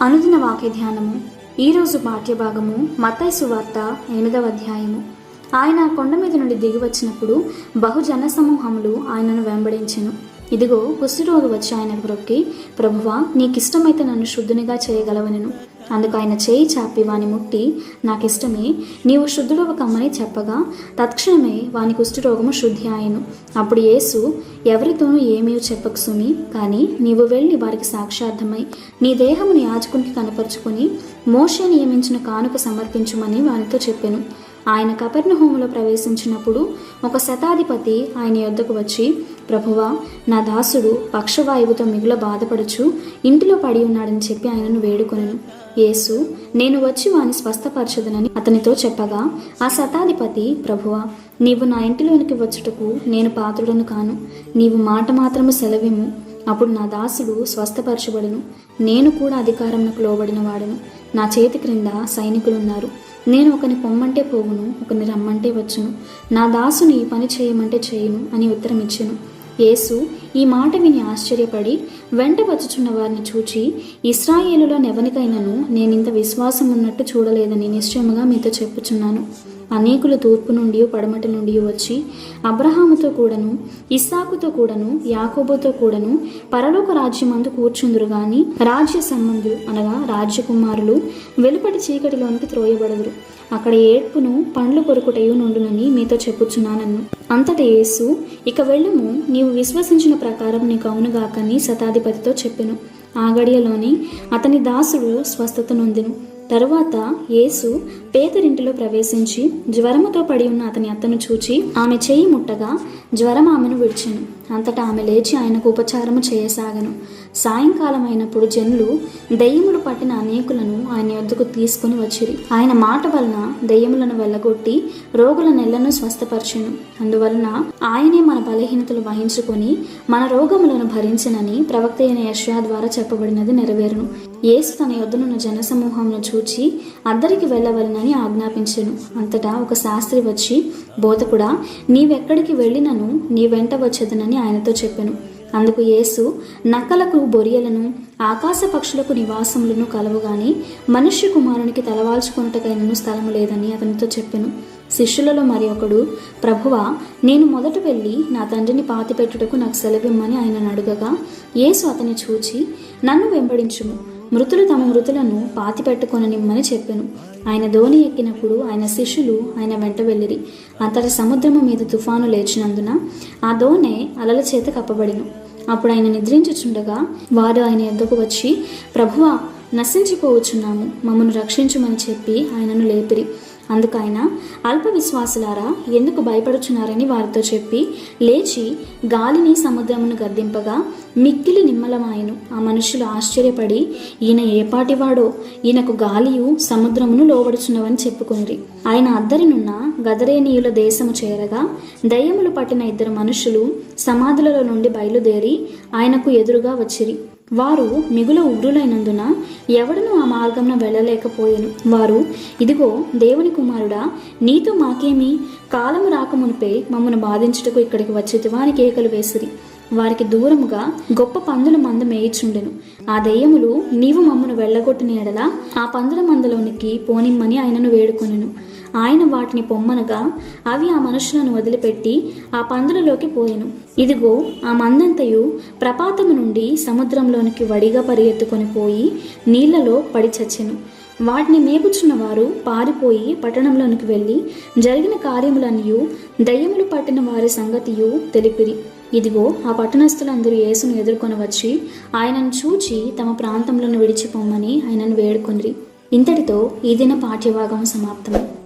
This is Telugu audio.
అనుదిన వాక్య ధ్యానము. ఈరోజు పాఠ్యభాగము మతైసు సువార్త ఎనిమిదవ అధ్యాయము. ఆయన కొండ మీద నుండి దిగి వచ్చినప్పుడు బహుజన సమూహములు ఆయనను వెంబడించెను. ఇదిగో కుష్ఠరోగి వచ్చి ఆయన బ్రొక్కి ప్రభువా నీకిష్టమైతే నన్ను శుద్ధునిగా చేయగలవనెను. అందుకు ఆయన చేయి చాపి వాని ముట్టి నాకిష్టమే నీవు శుద్ధుడవ కమ్మని చెప్పగా తత్క్షణమే వాని కుష్ఠరోగము శుద్ధి ఆయను. అప్పుడు యేసు ఎవరితోనూ ఏమీ చెప్పకు సుమి కానీ నీవు వెళ్ళి వారికి సాక్షార్థమై నీ దేహముని యాజకునికి కనపరుచుకొని మోషే నియమించిన కానుక సమర్పించుమని వానితో చెప్పాను. ఆయన కపర్ణహోములో ప్రవేశించినప్పుడు ఒక శతాధిపతి ఆయన యొద్దకు వచ్చి ప్రభువా నా దాసుడు పక్షవాయువుతో మిగుల బాధపడుచు ఇంటిలో పడి ఉన్నాడని చెప్పి ఆయనను వేడుకొనెను. యేసు నేను వచ్చి వాని స్వస్థపరచదనని అతనితో చెప్పగా ఆ శతాధిపతి ప్రభువా నీవు నా ఇంటిలోనికి వచ్చుటకు నేను పాత్రుడను కాను. నీవు మాట మాత్రము సెలవిము. అప్పుడు నా దాసుడు స్వస్థపరచబడును. నేను కూడా అధికారంకు లోబడిన వాడను. నా చేతి క్రింద సైనికులున్నారు. నేను ఒకని పొమ్మంటే పోవును ఒకని రమ్మంటే వచ్చును. నా దాసుని పని చేయమంటే చేయును అని ఉత్తరం ఇచ్చెను యేసు ఈ మాట విని ఆశ్చర్యపడి వెంట వచ్చుచున్న వారిని చూచి ఇస్రాయేలులో నెవనికైనను నేనింత విశ్వాసం ఉన్నట్టు చూడలేదని నిశ్చయముగా మీతో చెప్పుచున్నాను. అనేకులు తూర్పు నుండి పడమటి నుండి వచ్చి అబ్రహాముతో కూడాను ఇస్సాకుతో కూడాను యాకోబుతో కూడాను పరలోక రాజ్యమందు కూర్చుందురు గాని రాజ్య సంబంధులు అనగా రాజ్యకుమారులు వెలుపటి చీకటిలోనికి త్రోయబడదురు. అక్కడ ఏడ్పును పండ్లు కొరుకుటయు నుండునని మీతో చెప్పుచున్నానన్ను అంతట యేసు ఇక వెళ్ళము నీవు విశ్వసించిన ప్రకారం నీకు అవునుగాకని శతాధిపతితో చెప్పెను. ఆ గడియలోని అతని దాసుడు స్వస్థత నొందెను. తరువాత యేసు పేదరింటిలో ప్రవేశించి జ్వరముతో పడి ఉన్న అతని అత్తను చూచి ఆమె చేయి ముట్టగా జ్వరం ఆమెను విడిచెను. అంతటా ఆమె లేచి ఆయనకు ఉపచారము చేయసాగను. సాయంకాలం అయినప్పుడు జనులు దెయ్యములు పట్టిన అనేకులను ఆయన యొద్దకు తీసుకుని వచ్చిరి. ఆయన మాట వలన దెయ్యములను వెళ్ళగొట్టి రోగుల నెలను స్వస్థపరచెను. అందువలన ఆయనే మన బలహీనతలు వహించుకొని మన రోగములను భరించనని ప్రవక్త అయిన యశ్యా ద్వారా చెప్పబడినది నెరవేరును. యేసు తన యొద్దనున్న జనసమూహంను చూచి అద్దరికి వెళ్ళవలనని ఆజ్ఞాపించను. అంతటా ఒక శాస్త్రి వచ్చి బోధకుడా నీవెక్కడికి వెళ్ళినను? నీ వెంట వచ్చేదనని ఆయనతో చెప్పాను. అందుకు యేసు నక్కలకు బొరియలను ఆకాశ పక్షులకు నివాసములను కలవుగాని మనుష్య కుమారునికి తలవాల్చుకున్నటకైనను స్థలము లేదని అతనితో చెప్పెను. శిష్యులలో మరి ఒకడు ప్రభువా నేను మొదట వెళ్ళి నా తండ్రిని పాతిపెట్టుటకు నాకు సెలవిమ్మని ఆయన అడుగగా యేసు అతని చూచి నన్ను వెంబడించుము. మృతులు తమ మృతులను పాతి పెట్టుకొననిమ్మని చెప్పెను. ఆయన ధోని ఎక్కినప్పుడు ఆయన శిష్యులు ఆయన వెంట వెళ్ళిరి. అంతటి సముద్రము మీద తుఫాను లేచినందున ఆ దోణె అలల చేత కప్పబడిను. అప్పుడు ఆయన నిద్రించుచుండగా వారు ఆయన ఎద్దకు వచ్చి ప్రభువా నశించిపోవచ్చున్నాము. మమ్మను రక్షించమని చెప్పి ఆయనను లేపిరి. అందుకు ఆయన అల్ప విశ్వాసులారా ఎందుకు భయపడుచున్నారని వారితో చెప్పి లేచి గాలిని సముద్రమును గద్దింపగా మిక్కిలి నిమ్మలమాయను. ఆ మనుషులు ఆశ్చర్యపడి ఈయన ఏపాటివాడో ఈయనకు గాలియు సముద్రమును లోబడుచున్నవని చెప్పుకుంది ఆయన అద్దరినున్న గదరేనీయుల దేశము చేరగా దయ్యములు పట్టిన ఇద్దరు మనుషులు సమాధులలో నుండి బయలుదేరి ఆయనకు ఎదురుగా వచ్చిరి. వారు మిగుల ఉగ్రులైనందున ఎవడను ఆ మార్గంన వెళ్ళలేకపోయాను. వారు ఇదిగో దేవుని కుమారుడా నీతో మాకేమి కాలము రాకమునిపై మమ్మను బాధించుటకు ఇక్కడికి వచ్చేది అని కేకలు వేసిరి. వారికి దూరముగా గొప్ప పందుల మంద మేయిచుండెను. ఆ దెయ్యములు నీవు మమ్మను వెళ్ళగొట్టిన ఎడల ఆ పందుల మందలోనికి పోనిమ్మని ఆయనను వేడుకొనెను. ఆయన వాటిని పొమ్మనగా అవి ఆ మనుషులను వదిలిపెట్టి ఆ పందులలోకి పోయెను. ఇదిగో ఆ మందంతయు ప్రపాతము నుండి సముద్రంలోనికి వడిగా పరిగెత్తుకొని పోయి నీళ్ళలో పడిచచ్చెను వాటిని మేపుచున్న వారు పారిపోయి పట్టణంలోనికి వెళ్ళి జరిగిన కార్యములన్నీ దయ్యములు పట్టిన వారి సంగతియు తెలిపిరి. ఇదిగో ఆ పట్టణస్థులందరూ యేసును ఎదుర్కొని వచ్చి ఆయనను చూచి తమ ప్రాంతంలోను విడిచిపోమ్మని ఆయనను వేడుకొనిరి. ఇంతటితో ఈ దిన పాఠ్యభాగం సమాప్తము